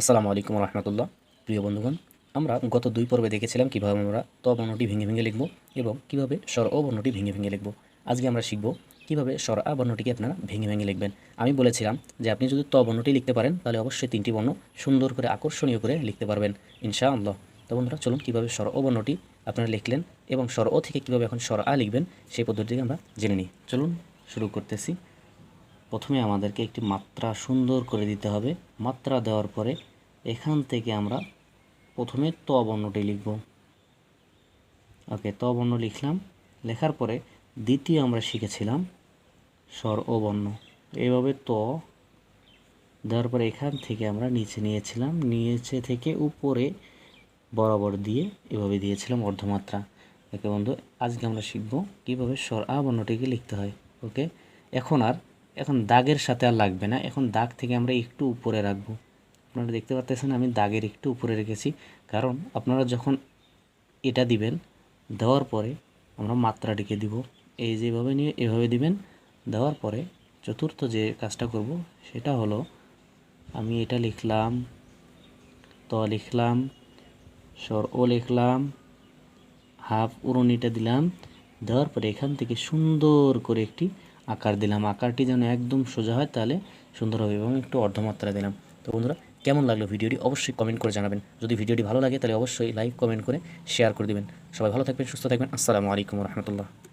আসসালামু আলাইকুম রহমতুল্লাহ। প্রিয় বন্ধুগণ, আমরা গত দুই পর্বে দেখেছিলাম কীভাবে আমরা ত বর্ণটি ভেঙে ভেঙে লিখব এবং কীভাবে স্বর ও বর্ণটি ভেঙে ভেঙে লিখব। আজকে আমরা শিখব কীভাবে স্বর আ বর্ণটিকে আপনারা ভেঙে ভেঙে লিখবেন। আমি বলেছিলাম যে আপনি যদি ত বর্ণটি লিখতে পারেন, তাহলে অবশ্যই তিনটি বর্ণ সুন্দর করে আকর্ষণীয় করে লিখতে পারবেন ইনশা আল্লাহ তো বন্ধুরা, চলুন কীভাবে স্বর ও বর্ণটি আপনারা লিখলেন এবং স্বর ও থেকে কীভাবে এখন স্বর আ লিখবেন, সেই পদ্ধতিকে আমরা জেনে নিই। চলুন শুরু করতেছি। প্রথমে আমাদেরকে একটি মাত্রা সুন্দর করে দিতে হবে। মাত্রা দেওয়ার পরে এখান থেকে আমরা প্রথমে ত বর্ণটি লিখব। ওকে, ত বর্ণ লিখলাম। লেখার পরে দ্বিতীয় আমরা শিখেছিলাম স্বর ও বর্ণ। এইভাবে ত দেওয়ার পরে এখান থেকে আমরা নিচে নিয়েছিলাম। নিচে থেকে উপরে বরাবর দিয়ে এভাবে দিয়েছিলাম অর্ধমাত্রা। ওকে বন্ধু, আজকে আমরা শিখব কীভাবে স্বর আ বর্ণটিকে লিখতে হয়। ওকে, এখন আর এখন দাগের সাথে আর লাগবে না। এখন দাগ থেকে আমরা একটু উপরে রাখব। আপনারা দেখতে পাচ্ছেন আমি দাগের একটু উপরে রেখেছি। কারণ আপনারা যখন এটা দিবেন, দেওয়ার পরে আমরা মাত্রাটিকে দিব। এই যেভাবে নিয়ে এভাবে দিবেন, দেওয়ার পরে চতুর্থ যে কাজটা করব সেটা হলো আমি এটা লিখলাম, ত লিখলাম, স্বর ও লিখলাম, হাফ উড়নিটা দিলাম। দেওয়ার পরে এখান থেকে সুন্দর করে একটি আকার দিলাম। আকারটি যেন একদম সোজা হয়, তাহলে সুন্দর হবে এবং একটু অর্ধমাত্রা দিলাম। তো বন্ধুরা, কেমন লাগল ভিডিওটি অবশ্যই কমেন্ট করে জানাবেন। যদি ভিডিওটি ভালো লাগে, তাহলে অবশ্যই লাইক কমেন্ট করে শেয়ার করে দেবেন। সবাই ভালো থাকবেন, সুস্থ থাকবেন। আসসালামু আলাইকুম রহমতুল্লাহ।